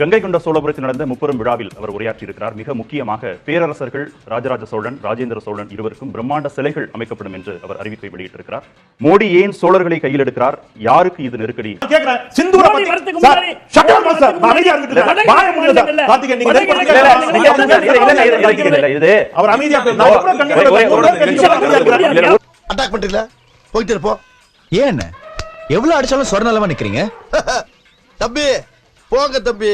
கங்கை கொண்ட சோழபுரத்தில் நடந்த முப்பெரும் விழாவில் அவர் உரையாற்றியிருக்கிறார் மிக முக்கியமாக பேரரசர்கள் ராஜராஜ சோழன் ராஜேந்திர சோழன் இருவருக்கும் பிரம்மாண்ட சிலைகள் அமைக்கப்படும் என்று அவர் அறிவிப்பை வெளியிட்டிருக்கிறார் மோடி ஏன் சோழர்களை கையில் எடுக்கிறார் யாருக்கு இது நெருக்கடி அவர் அமைதியா அட்டாக் பண்றீங்களா போயிட்டு இருப்போம் ஏன் எவ்வளவு அடிச்சாலும் சொரணலமா நிக்கிறீங்க தம்பி போங்க தம்பி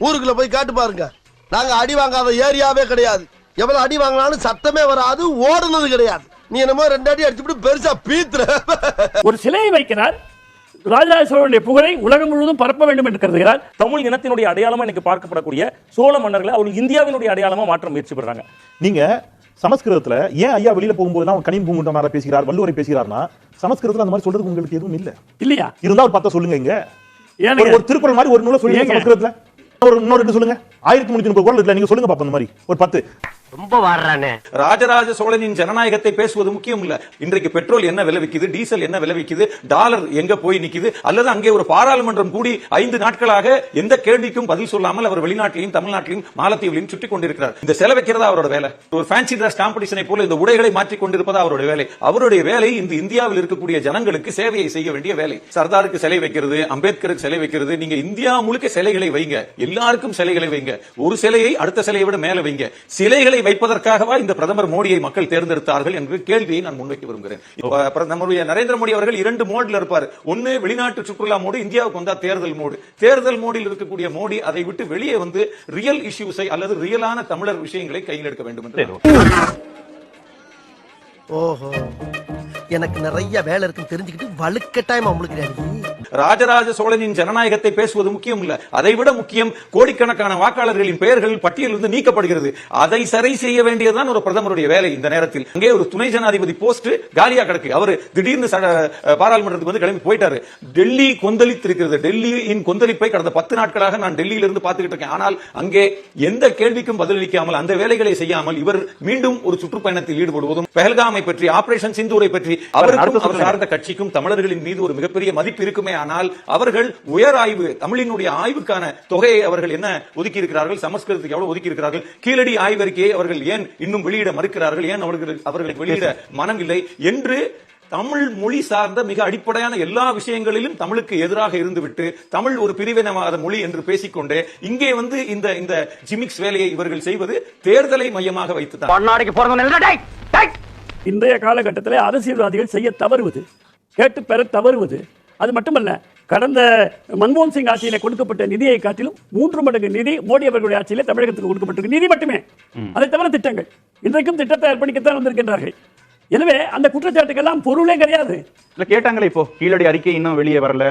ஊருக்குள்ள போய் காட்டு பாருங்க. நாங்க அடி வாங்காத ஏரியாவே கிடையாது. எவ்வளவு அடி வாங்கினாலும் சத்தமே வராது ஓடுனது கிடையாது. நீ என்னமோ ரெண்டு அடி அடிச்சுட்டு பெருசா பீத்துற. ஒரு சிலையை வைக்கிறார். ராஜராஜ சோழனுடைய புகழை உலகம் முழுவதும் பரப்ப வேண்டும் என்று கருதுகிறார். தமிழ் இனத்தினுடைய அடையாளமா இன்னைக்கு பார்க்கப்படக்கூடிய சோழ மன்னர்களை அவர்கள் இந்தியாவினுடைய அடையாளமா மாற்ற முயற்சி பண்றாங்க. நீங்க சமஸ்கிருதத்துல ஏன் ஐயா வெளியில போகும்போது கனிம் பூங்குண்டனார பேசுகிறார் வள்ளுவரை பேசுகிறார்னா சமஸ்கிருதத்துல அந்த மாதிரி சொல்றதுக்கு உங்களுக்கு எதுவும் இல்ல. இல்லையா? இருந்தா ஒரு பத்த சொல்லுங்க இங்க? ஒரு- ஒரு திருக்குறள் மாதிரி ஒரு நூலை சொல்லுங்க? சமஸ்கிருதத்துல. ஒரு இன்னொரு சொல்லுங்க. ஆயிரத்தி முன்னூத்தி முப்பது குரல் இருக்குல்ல நீங்க சொல்லுங்க பாப்போம் இந்த மாதிரி. ஒரு பத்து. ரொம்ப வாடுறானே. ராஜராஜ சோழனின் ஜனநாயகத்தை பேசுவது முக்கியம் இல்ல இன்றைக்கு பெட்ரோல் என்ன விலை விக்குது டீசல் என்ன விலை விக்குது டாலர் எங்க போய் நிக்குது அல்லது அங்கே ஒரு பாராளுமன்றம் கூடி ஐந்து நாட்களாக எந்த கேள்விக்கும் பதில் சொல்லாமல் அவர் வெளிநாட்டிலையும் தமிழ்நாட்டிலையும் மாலத்தீவிலையும் சுற்றி கொண்டிருக்கிறார். இந்த செலவைக்கிறதா அவரோட வேலை? ஒரு ஃபேன்சி டிரஸ் காம்படிஷனை போல இந்த உடைகளை மாற்றிக் கொண்டிருப்பதா அவருடைய வேலை? அவருடைய வேலை இந்த இந்தியாவில் இருக்கக்கூடிய ஜனங்களுக்கு சேவையை செய்ய வேண்டிய வேலை. சர்தாருக்கு சிலை வைக்கிறது அம்பேத்கருக்கு சிலை வைக்கிறது நீங்க இந்தியா முழுக்க சிலைகளை வைங்க. எல்லாருக்கும் சிலைகளை வைங்க. ஒரு சிலையை அடுத்த சிலையை விட மேல வைங்க. சிலைகளை வைப்பதற்காகவா இந்த பிரதமர் மோடியை மக்கள் தேர்ந்தெடுத்தார்கள் என்று கேள்வியை நான் முன்வைக்க விரும்புகிறேன். இப்ப பிரதமருடைய நரேந்திர மோடி அவர்கள் இரண்டு மோட்ல இருப்பார். ஒன்னு வெளிநாட்டு சுற்றுலா மோடு இந்தியாவுக்கு வந்தா தேர்தல் மோடு. தேர்தல் மோடில் இருக்கக்கூடிய மோடி அதை விட்டு வெளியே வந்து ரியல் இஷ்யூஸை அல்லது ரியலான தமிழர் விஷயங்களை கையில் எடுக்க வேண்டும் என்று ஓஹோ. எனக்கு நிறைய வேலை இருக்குன்னு தெரிஞ்சுக்கிட்டு வலுக்கட்டாயமா முழுக்கிறாரு ராஜராஜ சோழனின் ஜனநாயகத்தை பேசுவது முக்கியம் இல்ல. அதை விட முக்கியம் கோடிக்கணக்கான வாக்காளர்களின் பெயர்கள் பட்டியலிருந்து நீக்கப்படுகிறது. அதை சரி செய்ய வேண்டியதுதான் ஒரு பிரதமருடைய வேலை இந்த நேரத்தில். அங்கே ஒரு துணை ஜனாதிபதி போஸ்ட் காலியா கிடக்கு. அவர் திடீர்னு பாராளுமன்றத்துக்கு வந்து கிளம்பி போயிட்டாரு. டெல்லி கொந்தளித்து இருக்கிறது டெல்லியின் கொந்தளிப்பை கடந்த பத்து நாட்களாக நான் டெல்லியிலிருந்து பார்த்துக்கிட்டு இருக்கேன். ஆனால் அங்கே எந்த கேள்விக்கும் பதிலளிக்காமல் அந்த வேலைகளை செய்யாமல் இவர் மீண்டும் ஒரு சுற்றுப்பயணத்தில் ஈடுபடுவதும் பெஹல்காமை பற்றி ஆபரேஷன் சிந்தூரை பற்றி அவருக்கும். சார்ந்த கட்சிக்கும் தமிழர்களின் மீது ஒரு மிகப்பெரிய மதிப்பு இருக்குமே ஆனால் அவர்கள் உயர் ஆய்வு தமிழினுடைய ஆய்வுக்கான தொகையை அவர்கள் என்ன ஒதுக்கி இருக்கிறார்கள் சமஸ்கிருதத்துக்கு எவ்வளவு ஒதுக்கி இருக்கிறார்கள் கீழடி ஆய்வறிக்கையை அவர்கள் ஏன் இன்னும் வெளியிட மறுக்கிறார்கள்? ஏன் அவர்கள் அவர்களுக்கு வெளியிட மனம் இல்லை என்று தமிழ் மொழி சார்ந்த மிக அடிப்படையான எல்லா விஷயங்களிலும் தமிழுக்கு எதிராக இருந்துவிட்டு தமிழ் ஒரு பிரிவினவாத மொழி என்று பேசிக்கொண்டே இங்கே வந்து இந்த இந்த ஜிமிக்ஸ் வேலையை இவர்கள் செய்வது தேர்தலை மையமாக வைத்துதான் பொன்னாடிக்கு பிறந்த இன்றைய காலகட்டத்தில் அரசியல்வாதிகள் செய்ய தவறுவது கேட்டு பெற தவறுவது அது மட்டுமல்ல கடந்த மன்மோகன் சிங் ஆட்சியில கொடுக்கப்பட்ட நிதியை காட்டிலும் மூன்று மடங்கு நிதி மோடி அவர்களுடைய ஆட்சியில தமிழகத்துக்கு கொடுக்கப்பட்டிருக்கு. நிதி மட்டுமே. அதை தவிர திட்டங்கள். இன்றைக்கும் திட்டத்தை அர்ப்பணிக்கத்தான் வந்திருக்கின்றார்கள். எனவே அந்த குற்றச்சாட்டுக்கெல்லாம் பொருளே கிடையாது. இல்ல கேட்டாங்களே இப்போ கீழடி அறிக்கை இன்னும் வெளியே வரல.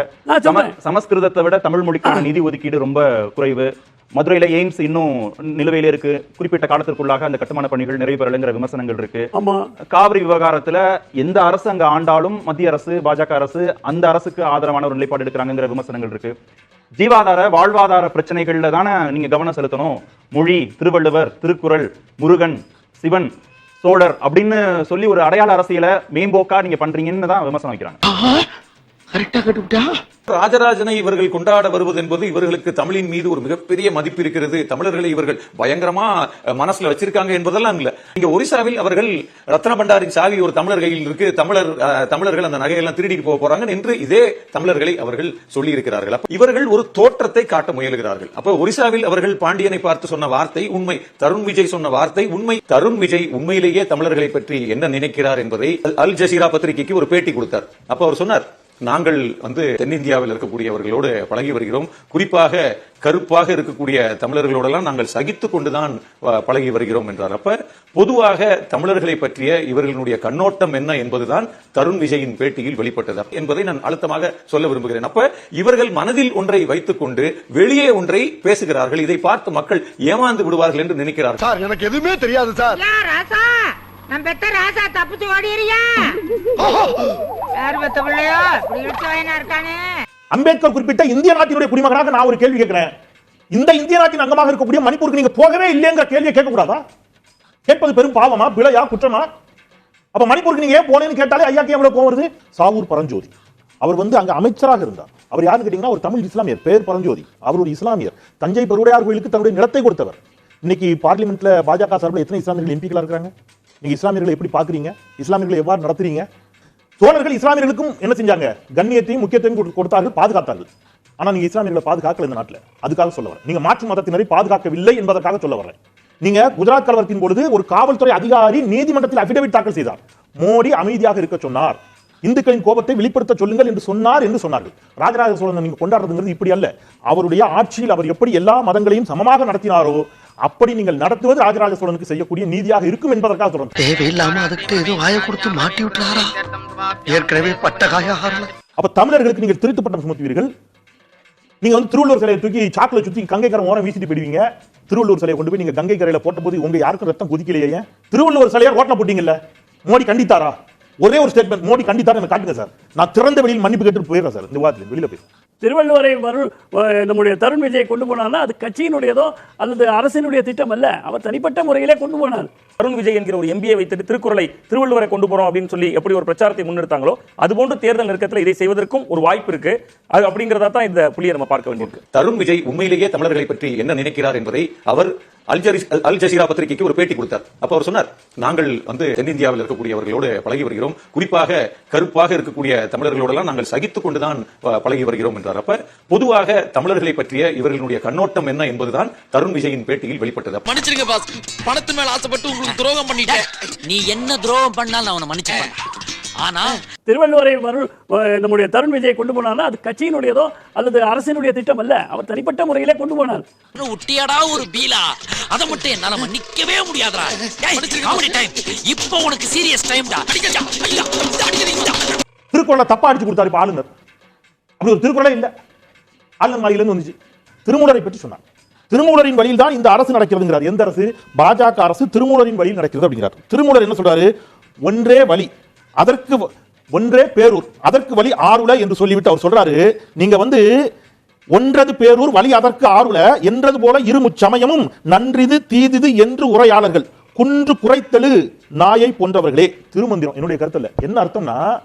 சமஸ்கிருதத்தை விட தமிழ் மொழிக்கான நிதி ஒதுக்கீடு ரொம்ப குறைவு. மதுரையில எய்ம்ஸ் இன்னும் நிலுவையில இருக்கு. குறிப்பிட்ட காலத்திற்குள்ளாக அந்த கட்டுமான பணிகள் நிறைவு பெறலைங்கிற விமர்சனங்கள் இருக்கு. ஆமா. காவிரி விவகாரத்துல எந்த அரசு அங்க ஆண்டாலும் மத்திய அரசு பாஜக அரசு அந்த அரசுக்கு ஆதரவான ஒரு நிலைப்பாடு எடுக்கிறாங்கிற விமர்சனங்கள் இருக்கு. ஜீவாதார வாழ்வாதார பிரச்சனைகள்ல தானே நீங்க கவனம் செலுத்தணும். மொழி திருவள்ளுவர் திருக்குறள் முருகன் சிவன் சோழர் அப்படின்னு சொல்லி ஒரு அடையாள அரசியலை மேம்போக்கா நீங்க பண்றீங்கன்னு தான் விமர்சனம் வைக்கிறாங்க. ராஜராஜனை இவர்கள் கொண்டாட வருவது என்பது இவர்களுக்கு தமிழின் மீது ஒரு மிகப்பெரிய மதிப்பு இருக்கிறது. தமிழர்களை இவர்கள் பயங்கரமா மனசுல வச்சிருக்காங்க என்பதெல்லாம் இல்ல. இங்க ஒரிசாவில் அவர்கள் ரத்ன பண்டாரின் சாவி ஒரு தமிழர் கையில் இருக்கு. தமிழர் தமிழர்கள் அந்த நகையெல்லாம் திருடிட்டு போக போறாங்க என்று இதே தமிழர்களை அவர்கள் சொல்லி இருக்கிறார்கள் இவர்கள் ஒரு தோற்றத்தை காட்ட முயலுகிறார்கள். அப்ப ஒரிசாவில் அவர்கள் பாண்டியனை பார்த்து சொன்ன வார்த்தை உண்மை. தருண் விஜய் சொன்ன வார்த்தை உண்மை. தருண் விஜய் உண்மையிலேயே தமிழர்களை பற்றி என்ன நினைக்கிறார் என்பதை அல்- அல் ஜசீரா பத்திரிகைக்கு ஒரு பேட்டி கொடுத்தார். அப்ப அவர் சொன்னார் நாங்கள் வந்து தென்னிந்தியாவில் இருக்கக்கூடியவர்களோடு பழகி வருகிறோம். குறிப்பாக கருப்பாக இருக்கக்கூடிய தமிழர்களோடெல்லாம் நாங்கள் சகித்து கொண்டுதான் பழகி வருகிறோம் என்றார். அப்ப பொதுவாக தமிழர்களை பற்றிய இவர்களுடைய கண்ணோட்டம் என்ன என்பதுதான் தருண் விஜயின் பேட்டியில் வெளிப்பட்டது. என்பதை நான் அழுத்தமாக சொல்ல விரும்புகிறேன். அப்ப இவர்கள் மனதில் ஒன்றை வைத்துக் கொண்டு வெளியே ஒன்றை பேசுகிறார்கள். இதை பார்த்து மக்கள் ஏமாந்து விடுவார்கள் என்று நினைக்கிறார்கள். சார் எனக்கு எதுவுமே தெரியாது சார். நான் பெத்த ராசா தப்பிச்சு ஓடிறியா யார் பெத்த பிள்ளையோ? இப்படி வயனா இருக்கானே? அம்பேத்கர் குறிப்பிட்ட இந்திய நாட்டினுடைய குடிமகனாக நான் ஒரு கேள்வி கேட்கிறேன். இந்த இந்திய நாட்டின் அங்கமாக இருக்கக்கூடிய மணிப்பூருக்கு நீங்க போகவே இல்லைங்கிற கேள்வியை கேட்க கூடாதா கேட்பது பெரும் பாவமா பிழையா குற்றமா? அப்ப மணிப்பூருக்கு நீங்க ஏன் போனேன்னு கேட்டாலே ஐயாக்கு எவ்வளவு கோவம் வருது? சாவூர் பரஞ்சோதி. அவர் வந்து அங்க அமைச்சராக இருந்தார். அவர் யாருன்னு கேட்டீங்கன்னா ஒரு தமிழ் இஸ்லாமியர் பேர் பரஞ்சோதி. அவர் ஒரு இஸ்லாமியர். தஞ்சை பெருவுடையார் கோயிலுக்கு தன்னுடைய நிலத்தை கொடுத்தவர். இன்னைக்கு பார்லிமெண்ட்ல பாஜக சார்பில் எத்தனை இஸ்லாமியர்கள் எம்பிக்களா இருக்காங்க நீங்க இஸ்லாமியர்களை எப்படி பாக்குறீங்க இஸ்லாமியர்களை எவ்வாறு நடத்துறீங்க? சோழர்கள் இஸ்லாமியர்களுக்கும் என்ன செஞ்சாங்க? கண்ணியத்தையும் முக்கியத்தையும் கொடு- கொடுத்தார்கள் பாதுகாத்தார்கள். ஆனா நீங்க இஸ்லாமியர்களை பாதுகாக்கல இந்த நாட்டில். அதுக்காக சொல்ல வரேன். நீங்க மாற்று மதத்தினரை பாதுகாக்கவில்லை என்பதற்காக சொல்ல வரேன். நீங்க குஜராத் கலவரத்தின் பொழுது ஒரு காவல்துறை அதிகாரி நீதிமன்றத்தில் அபிடவிட் தாக்கல் செய்தார். மோடி அமைதியாக இருக்க சொன்னார். இந்துக்களின் கோபத்தை வெளிப்படுத்த சொல்லுங்கள் என்று சொன்னார் என்று சொன்னார்கள். ராஜராஜ சோழன் நீங்க கொண்டாடுறதுங்கிறது இப்படி அல்ல. அவருடைய ஆட்சியில் அவர் எப்படி எல்லா மதங்களையும் சமமாக நடத்தினாரோ அப்படி நீங்கள் நடத்துவது ராஜராஜ சோழனுக்கு செய்யக்கூடிய நீதியாக இருக்கும் என்பதற்காக சொல்றேன். தேவையில்லாம அதுக்கு ஏதோ வாய கொடுத்து மாட்டி விட்டுறாரா? ஏற்கனவே பட்ட காய அப்ப தமிழர்களுக்கு நீங்கள் திருட்டு பட்டம் சுமத்துவீர்கள் நீங்க வந்து திருவள்ளூர் சிலையை தூக்கி சாக்குல சுத்தி கங்கை கரை ஓரம் வீசிட்டு போயிடுவீங்க. திருவள்ளூர் சிலையை கொண்டு போய் நீங்க கங்கை கரையில போட்டபோது உங்க யாருக்கும் ரத்தம் கொதிக்கலையே? திருவள்ளூர் சிலையை ரோட்ல போட்டீங்கல்ல? மோடி கண்டித்தாரா? ஒரே ஒரு ஸ்டேட்மெண்ட் மோடி கண்டித்தாரா? எனக்கு காட்டுங்க சார். நான் திறந்த வெளியில் மன்னிப்பு கேட்டு போயிடுறேன் சார். இந்த விவாதத்தில் வெளியில போய் திருவள்ளுவரை வரு நம்முடைய தருண் விஜய் கொண்டு போனார்னா அது கட்சியினுடையதோ அல்லது அரசினுடைய திட்டம் அல்ல அவர் தனிப்பட்ட முறையிலே கொண்டு போனார். அருண் விஜய் என்கிற ஒரு எம்பியை வைத்துட்டு திருக்குறளை திருவள்ளுவரை கொண்டு போறோம் அப்படின்னு சொல்லி எப்படி ஒரு பிரச்சாரத்தை முன்னெடுத்தாங்களோ அதுபோன்று தேர்தல் நெருக்கத்தில் இதை செய்வதற்கும் ஒரு வாய்ப்பு இருக்கு. அது அப்படிங்கிறதா தான் இந்த புள்ளியை நம்ம பார்க்க வேண்டியிருக்கு. தருண் விஜய் உண்மையிலேயே தமிழர்களை பற்றி என்ன நினைக்கிறார் என்பதை அவர் அல் ஜரி- அல் ஜசீரா பத்திரிகைக்கு ஒரு பேட்டி கொடுத்தார். அப்ப அவர் சொன்னார் நாங்கள் வந்து தென்னிந்தியாவில் இருக்கக்கூடியவர்களோடு பழகி வருகிறோம். குறிப்பாக கருப்பாக இருக்கக்கூடிய தமிழர்களோடெல்லாம் நாங்கள் சகித்துக் கொண்டுதான் பழகி வருகிறோம் என்றார். அப்ப பொதுவாக தமிழர்களை பற்றிய இவர்களுடைய கண்ணோட்டம் என்ன என்பதுதான் தருண் விஜயின் பேட்டியில் வெளிப்பட்டது. மன்னிச்சிருங்க பாஸ் பணத்து மேல ஆசைப்பட்டு உங்களுக்கு துரோகம் பண்ணிட்டேன். நீ என்ன துரோகம் பண்ணாலும் நான் அவனை மன்னிச்சுப்பேன். ஆனா திருவள்ளுவரை நம்முடைய தருண் விஜய் கொண்டு போனார்னா அது கட்சியினுடையதோ அல்லது அரசினுடைய திட்டம் அல்ல அவர் தனிப்பட்ட முறையிலே கொண்டு போனார். உட்டியாடா ஒரு பீலா. அத மட்டும் என்னால மன்னிக்கவே டைம் இப்போ உனக்கு சீரியஸ் டைம்டா திருக்குறளை தப்பா அடிச்சு கொடுத்தாரு இப்ப ஆளுநர். அப்படி ஒரு திருக்குறளே இல்ல. ஆளுநர் மாளிகையில இருந்து வந்துச்சு. திருமூலரை பற்றி சொன்னார். திருமூலரின் வழியில் தான் இந்த அரசு நடக்கிறதுங்கிறார். எந்த அரசு? பாஜக அரசு திருமூலரின் வழியில் நடக்கிறது அப்படிங்கிறார். திருமூலர் என்ன சொல்றாரு? ஒன்றே வழி. அதற்கு வ- ஒன்றே பேரூர். அதற்கு வழி ஆறுல என்று சொல்லிவிட்டு அவர் சொல்றாரு நீங்க வந்து ஒன்றது பேரூர் வழி அதற்கு ஆறுல என்றது போல இருமுச்சமயமும் நன்றிது தீதிது என்று உரையாளர்கள். குன்று குறைத்தலு நாயை போன்றவர்களே. திருமந்திரம் என்னுடைய கருத்துல. என்ன அர்த்தம்னா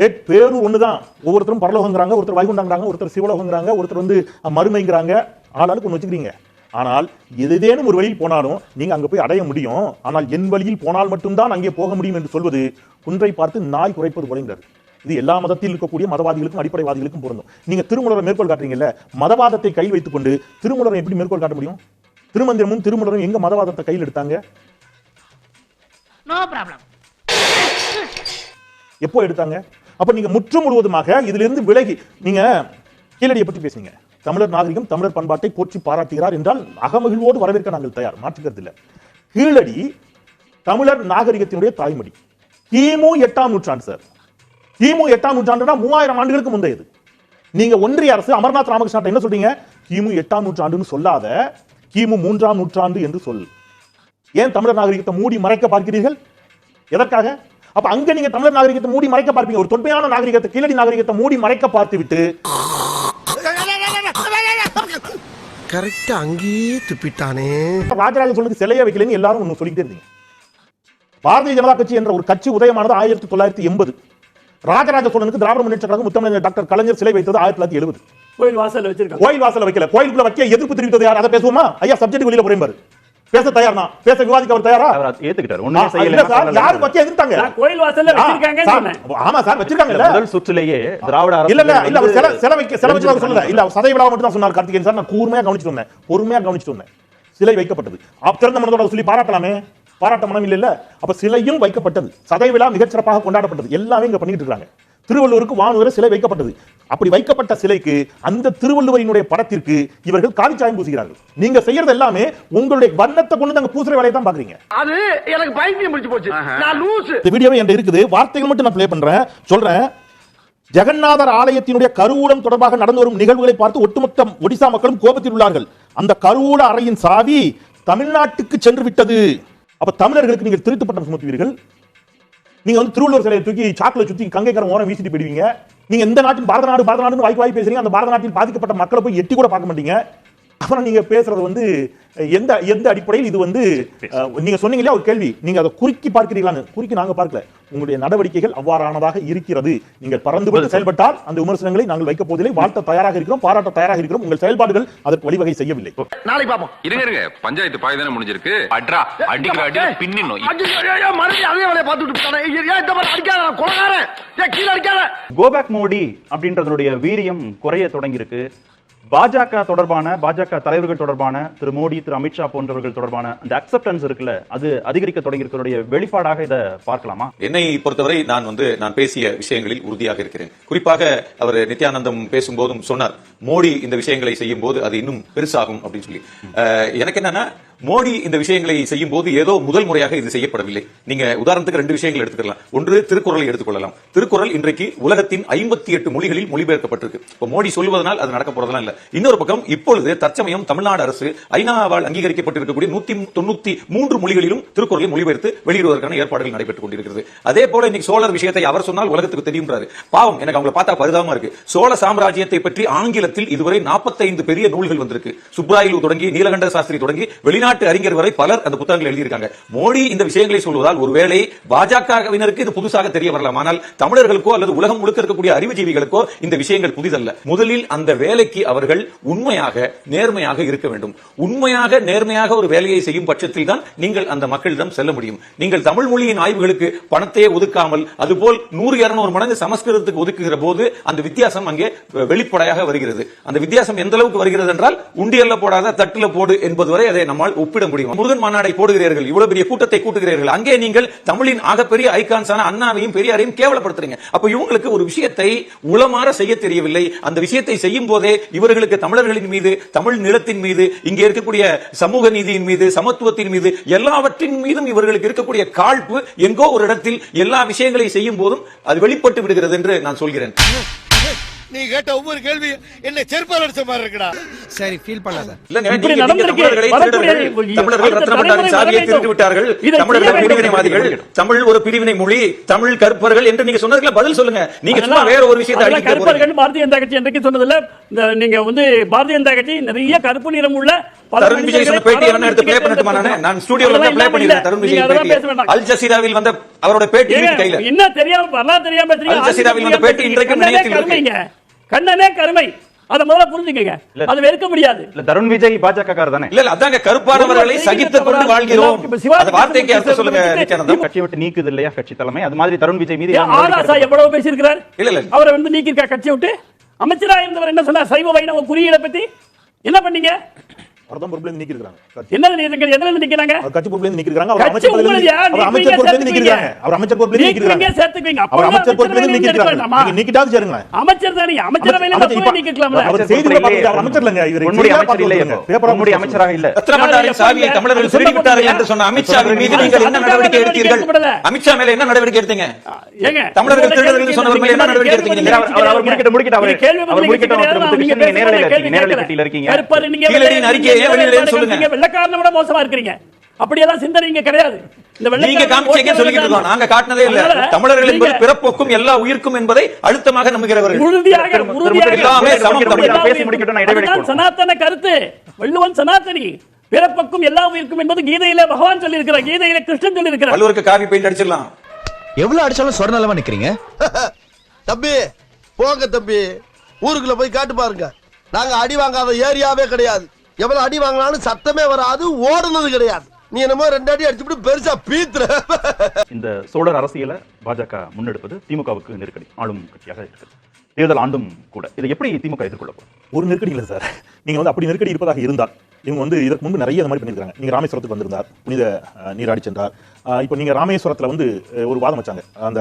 ஏ பேரூர் ஒண்ணுதான். ஒவ்வொருத்தரும் பரலோகங்கிறாங்க ஒருத்தர் வைகுண்டங்கிறாங்க ஒருத்தர் சிவலோகங்கிறாங்க ஒருத்தர் வந்து மருமைங்கிறாங்க மறுமைங்கிறாங்க. ஆளாளுக்கு ஒன்று வச்சுக்கிறீங்க. ஆனால் எதேனும் ஒரு வழியில் போனாலும் நீங்க அங்க போய் அடைய முடியும். ஆனால் என் வழியில் போனால் மட்டும்தான் அங்கே போக முடியும் என்று சொல்வது குன்றை பார்த்து நாய் குறைப்பது போலங்கிறது இது எல்லா மதத்தில் இருக்கக்கூடிய மதவாதிகளுக்கும் அடிப்படைவாதிகளுக்கும் பொருந்தும். நீங்க திருமூலரை மேற்கோள் காட்டுறீங்கல்ல மதவாதத்தை கையில் வைத்துக் கொண்டு திருமூலரை எப்படி மேற்கோள் காட்ட முடியும்? திருமந்திரமும் திருமூலரும் எங்க மதவாதத்தை கையில் எடுத்தாங்க? எப்போ எடுத்தாங்க? அப்ப நீங்க முற்று முழுவதுமாக இதிலிருந்து விலகி நீங்க கீழடியை பற்றி பேசுனீங்க. தமிழர் நாகரிகம் தமிழர் பண்பாட்டை போற்றி பாராட்டுகிறார் என்றால் அகமகிழ்வோடு வரவேற்க நாங்கள் தயார். மாற்றுக்கிறது இல்லை. கீழடி தமிழர் நாகரிகத்தினுடைய தாய்மொழி கிமு எட்டாம் நூற்றாண்டு சார். கிமு எட்டாம் நூற்றாண்டுனா மூவாயிரம் ஆண்டுகளுக்கு முந்தையது. நீங்க ஒன்றிய அரசு அமர்நாத் ராமகிருஷ்ணன் என்ன சொல்றீங்க? கிமு எட்டாம் நூற்றாண்டுன்னு சொல்லாத கிமு மூன்றாம் நூற்றாண்டு என்று சொல். ஏன் தமிழர் நாகரிகத்தை மூடி மறைக்க பார்க்கிறீர்கள்? எதற்காக? அப்ப அங்க நீங்க தமிழர் நாகரிகத்தை மூடி மறைக்க பார்ப்பீங்க. ஒரு தொன்மையான நாகரிகத்தை கீழடி நாகரிகத்தை மூடி மறைக்க பார்த்து விட்டு கரெக்டா அங்கேயே துப்பிட்டானே. ராஜராஜ சோழனுக்கு சிலையை வைக்கலன்னு எல்லாரும் ஒண்ணு சொல்லிக்கிட்டே இருந்தீங்க. பாரதிய ஜனதா கட்சி என்ற ஒரு கட்சி உதயமானது ஆயிரத்தி தொள்ளாயிரத்தி எண்பது. ராஜராஜ சோழனுக்கு திராவிட முன்னேற்ற கழகம் முத்தமிழர் டாக்டர் கலைஞர் சிலை வைத்தது ஆயிரத்தி தொள்ளாயிரத்தி எழுபது. கோயில் வாசல்ல வச்சிருக்காங்க. கோயில் வாசல்ல வைக்கல. கோயிலுக்குள்ள வைக்க எதிர்ப்பு தெரிவித்தது யார்? அதை பேசுவோமா? ஐயா சப்ஜெக்ட் வெளியில போறேன் பாரு. பேச தயார் தான் பேச விவாதிக்க அவர் தயாரா? ஏத்துக்கிட்டாரு. ஒண்ணுமே செய்யல. சார் யாரு வைக்க எதிர்த்தாங்க? நான் கோயில் வாசல்ல சொன்னேன். ஆமா சார் வச்சிருக்காங்கல்ல. முதல் சுற்றிலேயே திராவிட அரசு இல்ல இல்ல இல்ல அவர் சில சில வைக்க சில வச்சு சொல்லல இல்ல சதை விழா மட்டும் தான் சொன்னார் கார்த்திகேயன் சார். நான் கூர்மையா கவனிச்சுட்டு வந்தேன். பொறுமையா கவனிச்சுட்டு வந்தேன். சிலை வைக்கப்பட்டது. திறந்த மனதோட சொல்லி பாராட்டலாமே. பாராட்ட மனம் இல்ல இல்ல அப்ப சிலையும் வைக்கப்பட்டது. சதை விழா மிகச்சிறப்பாக கொண்டாடப்பட்டது. எல்லாமே இங்க பண்ணிட்டு இருக்காங்க. திருவள்ளுவருக்கு வானுவர சிலை வைக்கப்பட்டது. அப்படி வைக்கப்பட்ட சிலைக்கு அந்த திருவள்ளுவரினுடைய படத்திற்கு இவர்கள் காவிச்சாயம் பூசுகிறார்கள். நீங்க செய்யறது எல்லாமே உங்களுடைய வண்ணத்தை கொண்டு நாங்க பூசுற வேலையை தான் பாக்குறீங்க. அது எனக்கு பைத்தியம் முடிச்சு போச்சு. நான் லூசு. இந்த வீடியோவே என்கிட்ட இருக்குது. வார்த்தைகள் மட்டும் நான் ப்ளே பண்றேன். சொல்றேன். ஜெகநாதர் ஆலயத்தினுடைய கருவூலம் தொடர்பாக நடந்து வரும் நிகழ்வுகளை பார்த்து ஒட்டுமொத்த ஒடிசா மக்களும் கோபத்தில் உள்ளார்கள். அந்த கருவூல அறையின் சாவி தமிழ்நாட்டுக்கு சென்று விட்டது. அப்ப தமிழர்களுக்கு நீங்கள் திருட்டு பட்டம் சுமத்துவீர்கள். நீங்க வந்து திருவள்ளுவர் சிலையை தூக்கி சாக்கில் சுத்தி கங்கை ஓரம் வீசிட்டு போயிடுவீங்க. நீங்க எந்த நாட்டின் பாரத நாடு பாரத நாடுன்னு வாய்க்கு வாய் பேசுறீங்க. அந்த பாரத நாட்டில் பாதிக்கப்பட்ட மக்களை போய் எட்டி கூட பார்க்க மாட்டீங்க. அப்புறம் நீங்க பேசுறது வந்து எந்த எந்த அடிப்படையில் இது வந்து நீங்க சொன்னீங்க இல்லையா ஒரு கேள்வி? நீங்க அதை குறுக்கி பார்க்கிறீங்களான்னு குறுக்கி நாங்க பார்க்கல. உங்களுடைய நடவடிக்கைகள் அவ்வாறானதாக இருக்கிறது. நீங்கள் பறந்துபட்டு செயல்பட்டால் அந்த விமர்சனங்களை நாங்கள் வைக்க போதில்லை வாழ்த்த தயாராக இருக்கிறோம் பாராட்ட தயாராக இருக்கிறோம். உங்கள் செயல்பாடுகள் அதற்கு வழிவகை செய்யவில்லை. நாளைக்கு பாப்போம் இருங்க இருங்க. பஞ்சாயத்து பாய் தானே முடிஞ்சிருக்கு? அட்ரா அடிக்கிற அடி பின்னிடணும். மறுபடியும் அதே வேலையை பார்த்துட்டு கொலகாரன். கீழே அடிக்காத. கோபேக் மோடி அப்படின்றதனுடைய வீரியம் குறைய தொடங்கியிருக்கு. பாஜக தொடர்பான பாஜக தலைவர்கள் தொடர்பான திரு மோடி திரு அமித்ஷா போன்றவர்கள் தொடர்பான அந்த அக்செப்டன்ஸ் இருக்குல்ல அது அதிகரிக்க தொடங்கியிருக்கிறதுடைய வெளிப்பாடாக இதை பார்க்கலாமா? என்னை பொறுத்தவரை நான் வந்து நான் பேசிய விஷயங்களில் உறுதியாக இருக்கிறேன். குறிப்பாக அவர் நித்யானந்தம் பேசும்போதும் சொன்னார் மோடி இந்த விஷயங்களை செய்யும் போது அது இன்னும் பெருசாகும் அப்படின்னு சொல்லி. அஹ், எனக்கு என்னன்னா மோடி இந்த விஷயங்களை செய்யும் போது ஏதோ முதல் முறையாக இது செய்யப்படவில்லை. நீங்க உதாரணத்துக்கு ரெண்டு விஷயங்கள் எடுத்துக்கலாம். ஒன்று திருக்குறளை எடுத்துக்கொள்ளலாம். திருக்குறள் இன்றைக்கு உலகத்தின் ஐம்பத்தி எட்டு மொழிகளில் மொழிபெயர்க்கப்பட்டிருக்கு. இப்போ மோடி சொல்வதனால் அது நடக்க போறதெல்லாம் இல்ல. இன்னொரு பக்கம் இப்பொழுது தற்சமயம் தமிழ்நாடு அரசு ஐநாவால் அங்கீகரிக்கப்பட்டிருக்கக்கூடிய நூத்தி தொண்ணூத்தி மூன்று மொழிகளிலும் திருக்குறளை மொழிபெயர்த்து வெளியிடுவதற்கான ஏற்பாடுகள் நடைபெற்றுக் கொண்டிருக்கிறது. அதே போல இன்னைக்கு சோழர் விஷயத்தை அவர் சொன்னால் உலகத்துக்கு தெரியும்ன்றாரு. பாவம் எனக்கு அவங்களை பார்த்தா பரிதாபமா இருக்கு. சோழ சாம்ராஜ்யத்தை பற்றி ஆங்கிலத்தில் இதுவரை 45 பெரிய நூல்கள் வந்திருக்கு. சுப்ராயில் தொடங்கி நீலகண்ட சாஸ்திரி தொடங்கி வெளிநாட்டு அறிஞர் வரை பலர் அந்த புத்தகங்கள் எழுதியிருக்காங்க. மோடி இந்த விஷயங்களை சொல்வதால் ஒருவேளை பாஜகவினருக்கு இது புதுசாக தெரிய வரலாம். ஆனால் தமிழர்களுக்கோ அல்லது உலகம் முழுக்க இருக்கக்கூடிய அறிவுஜீவிகளுக்கோ இந்த விஷயங்கள் புதிதல்ல. முதலில் அந்த வேலைக்கு அவர்கள் உண்மையாக நேர்மையாக இருக்க வேண்டும். உண்மையாக நேர்மையாக ஒரு வேலையை செய்யும் பட்சத்தில் தான் நீங்கள் அந்த மக்களிடம் செல்ல முடியும். நீங்கள் தமிழ் மொழியின் ஆய்வுகளுக்கு பணத்தையே ஒதுக்காமல் அதுபோல் நூறு இருநூறு மடங்கு சமஸ்கிருதத்துக்கு ஒதுக்குகிற போது அந்த வித்தியாசம் அங்கே வெளிப்படையாக வருகிறது. அந்த வித்தியாசம் எந்த அளவுக்கு வருகிறது என்றால் உண்டியல்ல போடாத தட்டுல போடு என்பது வரை அதை நம்மால் ஒப்பிட முடியும். முருகன் மாநாடை போடுகிறீர்கள் இவ்வளவு பெரிய கூட்டத்தை கூட்டுகிறீர்கள். அங்கே நீங்கள் தமிழின் ஆகப்பெரிய ஐகான்ஸான அண்ணாவையும் பெரியாரையும் கேவலப்படுத்துறீங்க. அப்ப இவங்களுக்கு ஒரு விஷயத்தை உளமாற செய்ய தெரியவில்லை. அந்த விஷயத்தை செய்யும் போதே இவர்களுக்கு தமிழர்களின் மீது தமிழ் நிலத்தின் மீது இங்கே இருக்கக்கூடிய சமூக நீதியின் மீது சமத்துவத்தின் மீது எல்லாவற்றின் மீதும் இவர்களுக்கு இருக்கக்கூடிய காழ்ப்பு எங்கோ ஒரு இடத்தில் எல்லா விஷயங்களையும் செய்யும் போதும் அது வெளிப்பட்டு விடுகிறது என்று நான் சொல்கிறேன். நீ கேட்ட ஒவ்வொரு கேள்வி என்ன செருப்பால் அடிச்ச மாதிரி இருக்குடா சரி ஃபீல் பண்ணாத இப்படி நடந்திருக்கு. தமிழ் ஒரு பிரிவினை மொழி தமிழ் கற்பர்கள் என்று நீங்க சொன்னதுக்கு பதில் சொல்லுங்க நீங்க சும்மா வேற ஒரு விஷயத்தை போறீங்க. கருப்பர்கள் பாரதிய ஜனதா கட்சி என்றைக்கு சொன்னதில்ல இந்த நீங்க வந்து பாரதிய ஜனதா கட்சி நிறைய கருப்பு நிறம் உள்ள தருண் விஜய் சொன்ன பேட்டி என்ன எடுத்து ப்ளே பண்ணட்டுமா நானு? நான் ஸ்டுடியோல அதெல்லாம் ப்ளே இல்ல. தருண் விஜய் பேட்டி. அல் ஜசீராவில் வந்த அவரோட பேட்டி கையில என்ன தெரியாம வரலாறு தெரியாம பேசுறீங்க அல் ஜசீராவில் வந்த பேட்டி இணையத்தில் இருக்கு. கண்ணனே கருமை. அதை முதல்ல புரிஞ்சுக்கங்க. அதை வெறுக்க முடியாது. இல்ல தருண் விஜய் பாஜக காரர் தானே இல்ல இல்ல அதாங்க கருப்பானவர்களை சகித்துக் கொண்டு வாழ்கிறோம். அந்த வார்த்தைக்கு அர்த்தம் சொல்லுங்க நித்யானந்தம் கட்சியை விட்டு நீக்குது இல்லையா கட்சி தலைமை? அது மாதிரி தருண் விஜய் மீது ஆராசா? எவ்வளவு பேசியிருக்கிறார். இல்ல, இல்ல. அவரை வந்து நீக்கிருக்கா கட்சியை விட்டு? அமைச்சரா இருந்தவர் என்ன சொன்னார்? சைவ வைணவ குறியீடை பத்தி? என்ன பண்ணீங்க? தான் பொறுப்புல இருந்து நீக்கிருக்காங்க என்ன நீங்க எதுல இருந்து நிக்கிறாங்க? அவர் கட்சி பொறுப்புல இருந்து நீக்கிருக்காங்க அவர் அமைச்சர்? இருந்து- அவர் பொறுப்புல இருந்து சேர்த்துக்குவீங்க. அவர் அமைச்சர் பொறுப்புல இருந்து நீக்குவீங்க, நீக்கிருக்காங்க சேர்த்துக்குவீங்க. அவர் அமைச்சர் பொறுப்புல இருந்து வேண்டாமா? நீங்க நீக்கிட்டாவது சேருங்களேன். அமைச்சர் தானே? அமைச்சரவையில அமைச்சர் போய் நீக்கிருக்கலாம்ல அவர் செய்தியில பார்த்துட்டு அவர் அமைச்சர் இல்லைங்க. இவர் செய்தியா அமைச்சர் இல்லை. பேப்பரா பொன்முடி அமைச்சராக இல்ல. ரத்ன பண்டாரின் சாவியை தமிழர்கள் திருடி விட்டார்கள் என்று சொன்ன அமித்ஷாவின் மீது நீங்கள் என்ன நடவடிக்கை எடுத்தீர்கள்? அமித்ஷா மேல என்ன நடவடிக்கை எடுத்தீங்க? ஏங்க தமிழர்கள் திருடர்கள் சொன்னவர் மேல என்ன நடவடிக்கை எடுத்தீங்க? அவர் முடிக்கட்டும் முடிக்கட்டும் அவர் கேள்வி அவர் நீங்க நேரலையில இருக்கீங்க நேரலை பெட்டியில இருக்கீங்க. அறிக்கையை ஏன் வெளியிடலன்னு சொல்லுங்க. நீங்க வெள்ளக்காரனை விட மோசமா இருக்கிறீங்க. அப்படியெல்லாம் சிந்தனை இங்க கிடையாது. இந்த நீங்க காமிச்சீங்க இருக்கோம்? நாங்க காட்டினதே இல்ல. அதனால தமிழர்கள் என்பது நீங்க பிறப்போக்கும் எல்லா உயிர்க்கும் என்பதை அழுத்தமாக நம்புகிறவர்கள். உறுதியாக உறுதியாக எல்லாமே பேசி முடிக்கட்டும் இடைவெளி. சனாதன கருத்து. வள்ளுவன் சனாதனி. பிறப்புக்கும் எல்லா உயிருக்கும் என்பது கீதையில பகவான் சொல்லி இருக்கிறார் கீதையில கிருஷ்ணன் சொல்லி இருக்கிறார் வள்ளுவருக்கு காவி பெயிண்ட் அடிச்சிடலாம். எவ்வளவு அடிச்சாலும் சொர்ணலமா நிக்கிறீங்க? தம்பி போங்க தம்பி. ஊருக்குள்ள போய் காட்டு பாருங்க. நாங்க அடி வாங்காத ஏரியாவே கிடையாது. எவ்வளவு அடி வாங்கினாலும் சத்தமே வராது ஓடுனது கிடையாது. நீ என்னமோ ரெண்டு அடி அடிச்சுட்டு பெருசா பீத்துற. இந்த சோழர் அரசியலை பாஜக முன்னெடுப்பது திமுகவுக்கு நெருக்கடி ஆளும் கட்சியாக இருக்குது. தேர்தல் ஆண்டும் கூட. இதை எப்படி திமுக எதிர்கொள்ள ஒரு நெருக்கடி இல்லை சார். நீங்க வந்து அப்படி நெருக்கடி இருப்பதாக இருந்தால் இவங்க வந்து இதற்கு முன்பு நிறைய இந்த மாதிரி பண்ணியிருக்காங்க. நீங்க ராமேஸ்வரத்துக்கு வந்திருந்தார் புனித நீராடி சென்றார். இப்போ நீங்க ராமேஸ்வரத்துல வந்து ஒரு வாதம் வச்சாங்க. அந்த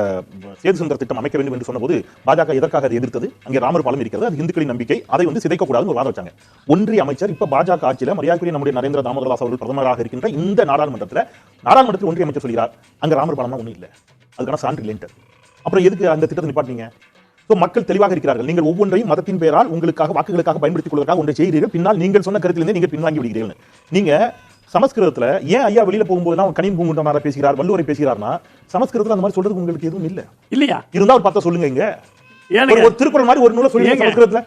சேது சுந்தர திட்டம் அமைக்க வேண்டும் என்று சொன்னபோது பாஜக எதற்காக அதை எதிர்த்தது? அங்கே ராமர் பாலம் இருக்கிறது அது இந்துக்களின் நம்பிக்கை அதை வந்து சிதைக்கக்கூடாதுன்னு ஒரு வாதம் வச்சாங்க. ஒன்றிய அமைச்சர் இப்ப பாஜக ஆட்சியில மரியாதைக்குரிய நம்முடைய நரேந்திர தாமோதரதாஸ் அவர்கள் பிரதமராக இருக்கின்ற இந்த நாடாளுமன்றத்தில் நாடாளுமன்றத்தில் ஒன்றிய அமைச்சர் சொல்கிறார் அங்க ராமர் பாலம் ஒன்றும் இல்லை. அதுக்கான சான்று இல்லைன்ட்டு. அப்புறம் எதுக்கு அந்த திட்டத்தை நிப்பாட்டினீங்க? மக்கள் தெளிவாக இருக்கிறார்கள். நீங்கள் ஒவ்வொன்றையும் மதத்தின் பெயரால் உங்களுக்காக வாக்குகளுக்காக பயன்படுத்திக் கொள்வதற்காக ஒன்றை செய்கிறீர்கள். பின்னால் நீங்கள் சொன்ன கருத்திலிருந்து நீங்கள் பின்வாங்கி விடுகிறீர்கள் நீங்க சமஸ்கிருதத்துல ஏன் ஐயா வெளியில போகும்போது கனியும் பூங்குன்றனார பேசுகிறார் வள்ளுவரை பேசுகிறார்னா சமஸ்கிருதத்துல அந்த மாதிரி சொல்றதுக்கு உங்களுக்கு எதுவும் இல்ல. இல்லையா? இருந்தா ஒரு பார்த்தா சொல்லுங்க இங்க? ஒரு- திருக்குறள் மாதிரி ஒரு நூலை சொல்லுங்க? சமஸ்கிருதத்துல.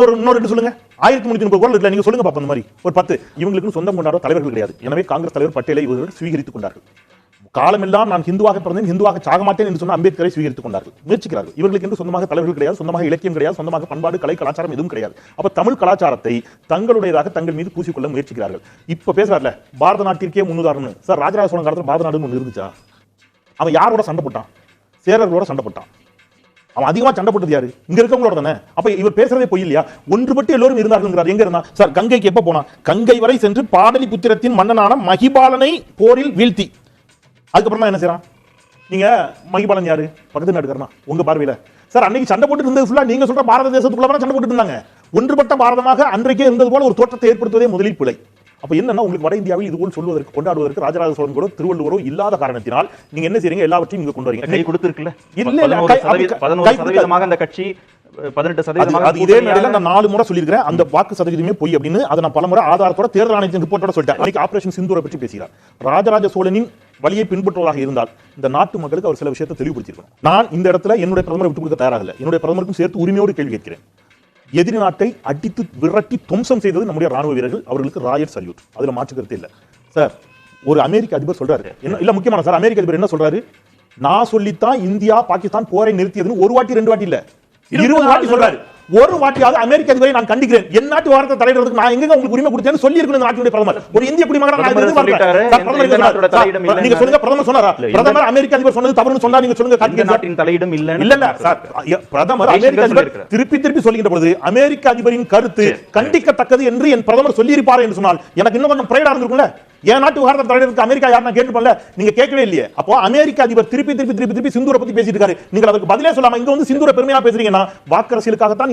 ஒரு இன்னொரு ரெண்டு சொல்லுங்க. ஆயிரத்தி முன்னூத்தி முப்பது குரல் நீங்க சொல்லுங்க பாப்போம் இந்த மாதிரி. ஒரு பத்து. இவங்களுக்கு சொந்தம் கொண்டாட தலைவர்கள் கிடையாது. எனவே காங்கிரஸ் தலைவர் பட்டேலை இவர்கள் சுவீகரித்துக் கொண்டார்கள். காலமெல்லாம் நான் ஹிந்துவாக பிறந்தேன் ஹிந்துவாக சாக மாட்டேன் என்று சொன்ன அம்பேத்கரை சுவீகரித்துக் கொண்டார்கள். முயற்சிக்கிறார்கள். இவர்களுக்கு என்று சொந்தமாக தலைவர்கள் கிடையாது சொந்தமாக இலக்கியம் கிடையாது சொந்தமாக பண்பாடு கலை கலாச்சாரம் எதுவும் கிடையாது. அப்ப தமிழ் கலாச்சாரத்தை தங்களுடையதாக தங்கள் மீது பூசிக்கொள்ள முயற்சிக்கிறார்கள். இப்ப பேசுறாருல பாரத நாட்டிற்கே முன்னுதாரணம் சார் ராஜராஜ சோழன் காலத்தில் பாரத நாடுன்னு ஒன்று இருந்துச்சா? அவன் யாரோட சண்டை போட்டான்? சேரர்களோட சண்டை போட்டான். அவன் அதிகமா சண்டை போட்டது யாரு? இங்க இருக்கவங்களோட தானே. அப்ப இவர் பேசுறதே பொய் இல்லையா? ஒன்றுபட்டு எல்லோரும் இருந்தார்கள் எங்க இருந்தா சார் கங்கைக்கு எப்ப போனா கங்கை வரை சென்று பாடலி புத்திரத்தின் மன்னனான மகிபாலனை போரில் வீழ்த்தி. அதுக்கப்புறம் என்ன செய்யறான் நீங்க மகிபாலன் யாரு? பக்கத்து நாட்டுக்காரனா? உங்க பார்வையில. சார் அன்னைக்கு சண்டை போட்டு இருந்தது ஃபுல்லா நீங்க சொல்ற பாரத தேசத்துக்குள்ள சண்டை போட்டு இருந்தாங்க. ஒன்றுபட்ட பாரதமாக அன்றைக்கே இருந்தது போல ஒரு தோற்றத்தை ஏற்படுத்துவதே முதலில் பிழை. அப்ப என்னன்னா உங்களுக்கு வட இந்தியாவில் இது போல் சொல்வதற்கு கொண்டாடுவதற்கு ராஜராஜ சோழன் கூட திருவள்ளுவரோ இல்லாத காரணத்தினால் நீங்க என்ன செய்றீங்க? எல்லாவற்றையும் நீங்க கொண்டு வரீங்க. கை கொடுத்திருக்குல்ல? இல்ல, அந்த கட்சி பதினெட்டு அது இதே மேடையில நான் நாலு முறை சொல்லியிருக்கிறேன். அந்த வாக்கு சதவீதமே பொய் அப்படின்னு. அதை நான் பல முறை ஆதாரத்தோட தேர்தல் ஆணையத்தின் ரிப்போர்ட்டோட சொல்லிட்டேன். ஆபரேஷன் சிந்தூரை பற்றி பேசுகிறார் ராஜராஜ சோழனின் வழியை பின்பற்றுவதாக இருந்தால் இந்த நாட்டு மக்களுக்கு அவர் சில விஷயத்தை தெளிவுபடுத்தியிருக்கணும். நான் இந்த இடத்துல என்னுடைய பிரதமரை விட்டு கொடுக்க தயாராக இல்லை என்னுடைய பிரதமருக்கும் சேர்த்து உரிமையோடு கேள்வி கேட்கிறேன். எதிரி நாட்டை அடித்து விரட்டி துவம்சம் செய்தது நம்முடைய ராணுவ வீரர்கள். அவர்களுக்கு ராயல் சல்யூட். அதுல மாற்று கருத்து இல்ல. சார் ஒரு அமெரிக்க அதிபர் சொல்றாரு. என்ன இல்ல முக்கியமான சார் அமெரிக்க அதிபர் என்ன சொல்றாரு? நான் சொல்லித்தான் இந்தியா பாகிஸ்தான் போரை நிறுத்தியதுன்னு ஒரு வாட்டி ரெண்டு வாட்டி இல்ல. இருபது வாட்டி சொல்றாரு. ஒரு வாட்டியாவது அமெரிக்க அதிபரை நான் கண்டிக்கிறேன். என் நாட்டு வாரத்தை தலையிடுறதுக்கு நான் எங்க உங்களுக்கு உரிமை கொடுத்தேன்னு சொல்லி இருக்கணும் இந்த நாட்டுடைய பிரதமர். ஒரு இந்திய குடிமகனா நான். தலையிடம் இல்லைன்னு. நீங்க சொல்லுங்க பிரதமர் சொன்னாரா? பிரதமர் அமெரிக்க அதிபர் சொன்னது தவறுன்னு சொன்னா நீங்க சொல்லுங்க. நாட்டின் தலையிடம் இல்ல இல்ல சார் பிரதமர் அமெரிக்க அதிபர். திருப்பி திருப்பி சொல்லுகின்ற பொழுது அமெரிக்க அதிபரின் கருத்து கண்டிக்கத்தக்கது என்று என் பிரதமர் சொல்லியிருப்பார் என்று சொன்னால் எனக்கு இன்னும் கொஞ்சம் பிரைடா இருந்திருக்கும்ல? என் நாட்டு விவகாரத்தை தலைவருக்கு அமெரிக்கா யார் நான் கேட்டுப்பல நீங்க கேட்கவே இல்லையே. அப்போ அமெரிக்க அதிபர் திருப்பி திருப்பி திருப்பி திருப்பி சிந்தூரை பத்தி பேசிட்டு இருக்காரு. நீங்கள் அதுக்கு பதிலே சொல்லாம இங்க வந்து சிந்தூரை பெருமையா பேசுறீங்கன்னா வாக்கரசியலுக்காகத்தான்